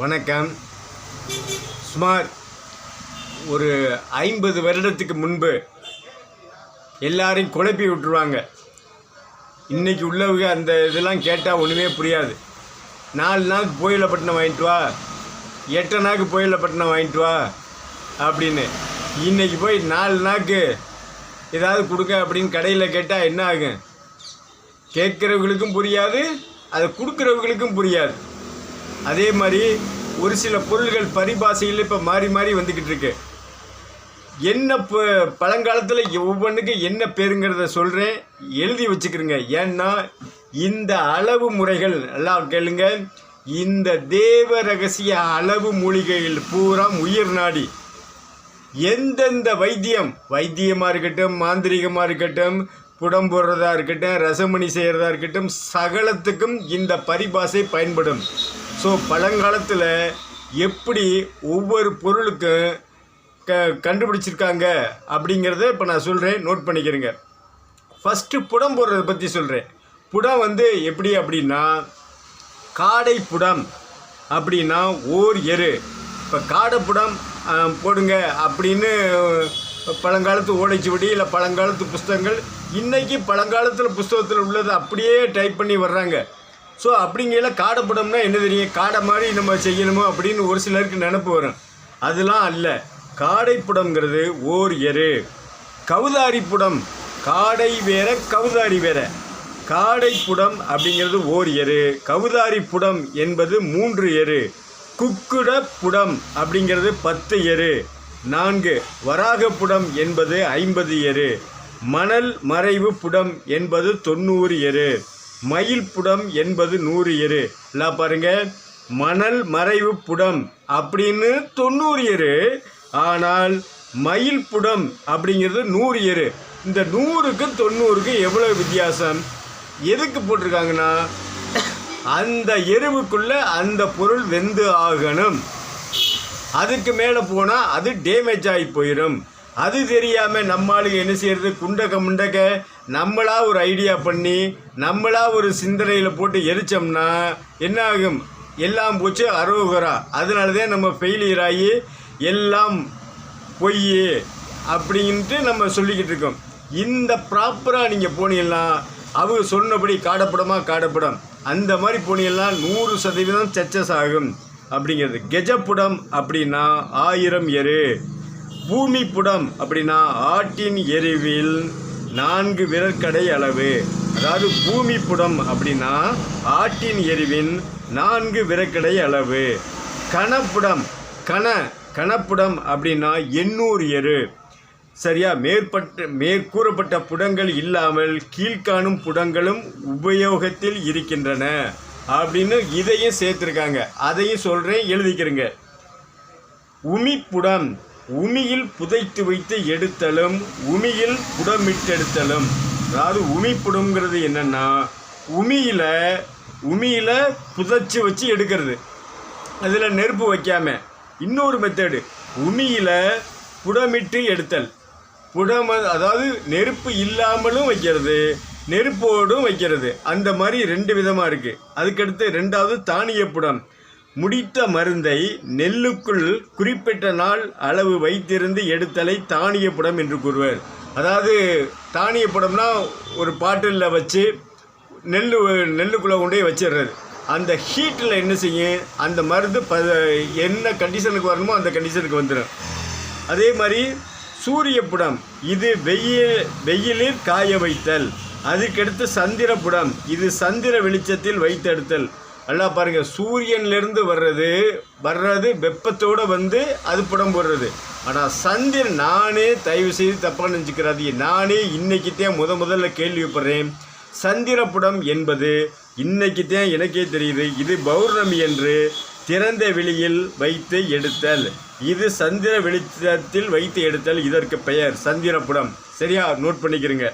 வணக்கம். சுமார் ஒரு ஐம்பது வருடத்துக்கு முன்பு எல்லாரையும் குழப்பி விட்டுருவாங்க. இன்றைக்கி உள்ளவங்க அந்த இதெல்லாம் கேட்டால் ஒன்றுமே புரியாது. நாலு நாளுக்கு கோயிலப்பட்டினம் வாங்கிட்டு வா. எட்டு நாளுக்கு கோயிலப்பட்டினம் வாங்கிட்டு வா அப்படின்னு. இன்றைக்கி போய் நாலு நாக்கு ஏதாவது கொடுங்க அப்படின்னு கடையில் கேட்டால் என்ன ஆகும்? கேட்குறவங்களுக்கும் புரியாது அதை கொடுக்குறவங்களுக்கும் புரியாது. அதே மாதிரி ஒரு சில பொருள்கள் பரிபாஷையில் இப்போ மாறி மாறி வந்துக்கிட்டு இருக்கு. என்ன இப்போ பழங்காலத்தில் ஒவ்வொன்றுக்கு என்ன பேருங்கிறத சொல்கிறேன் எழுதி வச்சுக்கிறேங்க ஏன்னா இந்த அளவு முறைகள் எல்லாம் கேளுங்க. இந்த தேவ ரகசிய அளவு மூலிகைகள் பூரா உயிர் நாடி. எந்தெந்த வைத்தியம்? வைத்தியமாக இருக்கட்டும் மாந்திரிகமாக இருக்கட்டும் புடம் போடுறதா இருக்கட்டும் ரசமணி செய்கிறதா இருக்கட்டும் சகலத்துக்கும் இந்த பரிபாஷை பயன்படும். ஸோ பழங்காலத்தில் எப்படி ஒவ்வொரு பொருளுக்கும் க கண்டுபிடிச்சிருக்காங்க அப்படிங்கிறத இப்போ நான் சொல்கிறேன் நோட் பண்ணிக்கிறேங்க. ஃபஸ்ட்டு புடம் போடுறத பற்றி சொல்கிறேன் புடம் வந்து எப்படி அப்படின்னா காடை புடம் அப்படின்னா ஓர் எரு. இப்போ காடைப்புடம் ஆ, போடுங்க அப்படின்னு பழங்காலத்து ஓலைச்சுவடி இல்லை பழங்காலத்து புஸ்தகங்கள் இன்றைக்கி பழங்காலத்தில் புஸ்தகத்தில் உள்ளதை அப்படியே டைப் பண்ணி வர்றாங்க. ஸோ அப்படிங்கையில் காடப்படம்னா என்ன தெரியும்? காடை மாதிரி நம்ம செய்யணுமோ அப்படின்னு ஒரு சிலருக்கு நினப்பு வரும். அதெல்லாம் அல்ல. காடைப்புடம்ங்கிறது ஓர் எரு. கவுதாரி புடம் காடை வேற கவுதாரி வேற. காடைப்புடம் அப்படிங்கிறது ஓர் எரு. கவுதாரி புடம் என்பது மூன்று எரு. குக்குட புடம் அப்படிங்கிறது பத்து எரு. நான்கு வராக புடம் என்பது ஐம்பது எரு. மணல் மறைவு புடம் என்பது தொண்ணூறு எரு. மயில் புடம் என்பது நூறு எரு. எல்லாம் பாருங்கள் மணல் மறைவு புடம் அப்படின்னு தொண்ணூறு எரு. ஆனால் மயில் புடம் அப்படிங்கிறது நூறு எரு. இந்த நூறுக்கு தொண்ணூறுக்கு எவ்வளோ வித்தியாசம்? எதுக்கு போட்டிருக்காங்கன்னா அந்த எருவுக்குள்ளே அந்த பொருள் வெந்து ஆகணும். அதுக்கு மேலே போனால் அது டேமேஜ் ஆகி போயிடும் அது தெரியாமல் நம்மளுக்கு என்ன செய்யறது? குண்டக்க முண்டக்க நம்மளா ஒரு ஐடியா பண்ணி நம்மளா ஒரு சிந்தனையில் போட்டு எரிச்சோம்னா என்ன ஆகும் எல்லாம் போச்சு அரோகரா. அதனால தான் நம்ம ஃபெயிலியர் ஆகி எல்லாம் பொய் அப்படின்ட்டு நம்ம சொல்லிக்கிட்டு இருக்கோம். இந்த ப்ராப்பராக நீங்கள் போனீங்கன்னா அவங்க சொன்னபடி காடப்படமா காடப்படம். அந்த மாதிரி போனீங்கன்னா நூறு சதவீதம் சச்சஸ் ஆகும் அப்படிங்கிறது. கெஜப்புடம் அப்படின்னா ஆயிரம் எரு. பூமி புடம் அப்படின்னா ஆட்டின் எருவில் நான்கு விரற்கடை அளவு. அதாவது பூமி புடம் அப்படின்னா ஆட்டின் எருவின் நான்கு விரற்கடை அளவு. கணப்புடம் கண கணப்புடம் அப்படின்னா எண்ணூறு எரு. சரியா? மேற்பட்ட மேற்கூறப்பட்ட புடங்கள் இல்லாமல் கீழ்காணும் புடங்களும் உபயோகத்தில் இருக்கின்றன. அப்படின்னு இதையும் சேர்த்துருக்காங்க. அதையும் சொல்கிறேன் எழுதிக்கிறேங்க. உமிப்புடம். உமியில் புதைத்து வைத்து எடுத்தலும் உமியில் புடமிட்டெடுத்தலும். அதாவது உமி புடம்ங்கிறது என்னென்னா உமியில் உமியில் புதைச்சி வச்சு எடுக்கிறது. அதில் நெருப்பு வைக்காம. இன்னொரு மெத்தடு உமியில் புடமிட்டு எடுத்தல். புடம் அதாவது நெருப்பு இல்லாமலும் வைக்கிறது நெருப்போடும் வைக்கிறது. அந்த மாதிரி ரெண்டு விதமாக இருக்குது அதுக்கடுத்து ரெண்டாவது தானிய புடம். முடித்த மருந்தை நெல்லுக்குள் குறிப்பிட்ட நாள் அளவு வைத்திருந்து எடுத்தலை தானிய புடம் என்று கூறுவர். அதாவது தானியப்படம்னா ஒரு பாட்டிலில் வச்சு நெல் நெல்லுக்குள்ளே கொண்டே வச்சிடுறது அந்த ஹீட்டில் என்ன செய்யும்? அந்த மருந்து ப என்ன கண்டிஷனுக்கு வரணுமோ அந்த கண்டிஷனுக்கு வந்துடும் அதே மாதிரி சூரிய புடம் இது வெயில் வெயிலில் காய வைத்தல். அதுக்கடுத்து சந்திர புடம் இது சந்திர வெளிச்சத்தில் வைத்தெடுத்தல். நல்லா பாருங்கள் சூரியன்லேருந்து வர்றது வர்றது வெப்பத்தோடு வந்து அது புடம் போடுறது. ஆனால் சந்திரன் நானே தயவு செய்து தப்பாக நினச்சிக்கிறாதீங்க. நானே இன்னைக்கு தான் முத முதல்ல கேள்விப்படுறேன். சந்திரப்புடம் என்பது இன்னைக்கு தான் எனக்கே தெரியுது. இது பௌர்ணமி என்று திறந்த வெளியில் வைத்து எடுத்தல். இது சந்திர வெளிச்சத்தில் வைத்து எடுத்தல். இதற்கு பெயர் சந்திரப்புடம் சரியா? நோட் பண்ணிக்கிறீங்க.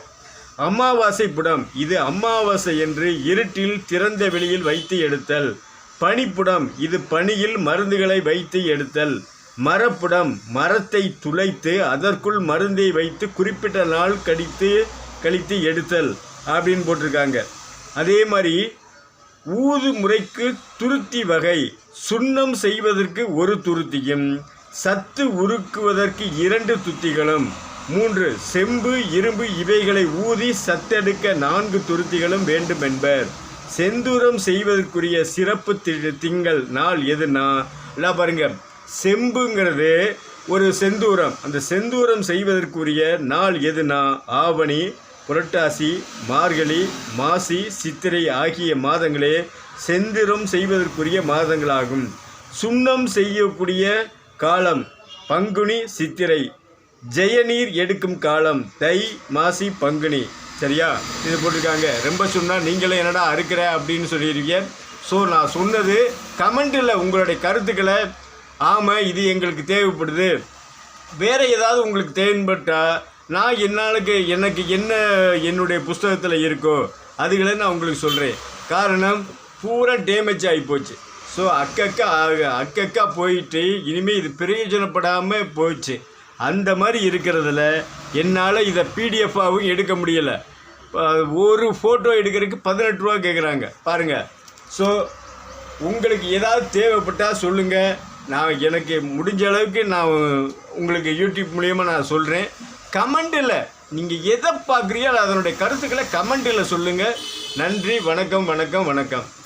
அமாவாசை புடம். இது அமாவாசை என்று இருட்டில் திறந்த வெளியில் வைத்து எடுத்தல். பனிப்புடம். இது பனியில் மருந்துகளை வைத்து எடுத்தல். மரப்புடம். மரத்தை துளைத்து அதற்குள் மருந்தை வைத்து குறிப்பிட்ட நாள் கடித்து கழித்து எடுத்தல் அப்படின்னு போட்டிருக்காங்க. அதே மாதிரி ஊது முறைக்கு துருத்தி வகை. சுண்ணம் செய்வதற்கு ஒரு துருத்தியும் சத்து உருக்குவதற்கு இரண்டு துத்திகளும். மூன்று செம்பு இரும்பு இவைகளை ஊதி சத்தெடுக்க நான்கு துருத்திகளும் வேண்டும் என்பர் செந்தூரம் செய்வதற்குரிய சிறப்பு தி- திங்கள் நாள் எதுனா? எல்லாம் பாருங்க. செம்புங்கிறது ஒரு செந்தூரம். அந்த செந்தூரம் செய்வதற்குரிய நாள் எதுனா? ஆவணி புரட்டாசி மார்கழி மாசி சித்திரை ஆகிய மாதங்களே செந்திரம் செய்வதற்குரிய மாதங்களாகும். சுண்ணம் செய்யக்கூடிய காலம் பங்குனி சித்திரை. ஜெயநீர் எடுக்கும் காலம். தை மாசி பங்குனி. சரியா? இது போட்டிருக்காங்க. ரொம்ப சொன்னால் நீங்களே என்னடா அறுக்கிற அப்படின்னு சொல்லியிருக்கீங்க ஸோ நான் சொன்னது கமெண்ட்டில் உங்களுடைய கருத்துக்களை ஆமாம் இது எங்களுக்கு தேவைப்படுது. வேற ஏதாவது உங்களுக்கு தேவைப்பட்டால் நான் என்னாலுக்கு எனக்கு என்ன என்னுடைய புஸ்தகத்தில் இருக்கோ அதுகளை நான் உங்களுக்கு சொல்கிறேன் காரணம் பூரா டேமேஜ் ஆகி போச்சு. ஸோ அக்கக்கா ஆக- அக்கக்கா போயிட்டு இனிமேல் இது பிரயோஜனப்படாமல் போயிடுச்சு. அந்த மாதிரி இருக்கிறதுல என்னால் இதை பிடிஎஃபாகவும் எடுக்க முடியலை. ஒரு ஃபோட்டோ எடுக்கிறதுக்கு பதினெட்டு ரூபா கேட்குறாங்க பாருங்கள் ஸோ உங்களுக்கு ஏதாவது தேவைப்பட்டால் சொல்லுங்கள் நான் எனக்கு முடிஞ்ச அளவுக்கு நான் உங்களுக்கு யூடியூப் மூலியமாக நான் சொல்கிறேன் கமெண்டில் நீங்கள் எதை பார்க்குறீங்களோ அதனுடைய கருத்துக்களை கமெண்டில் சொல்லுங்கள் நன்றி வணக்கம் வணக்கம் வணக்கம்.